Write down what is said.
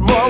more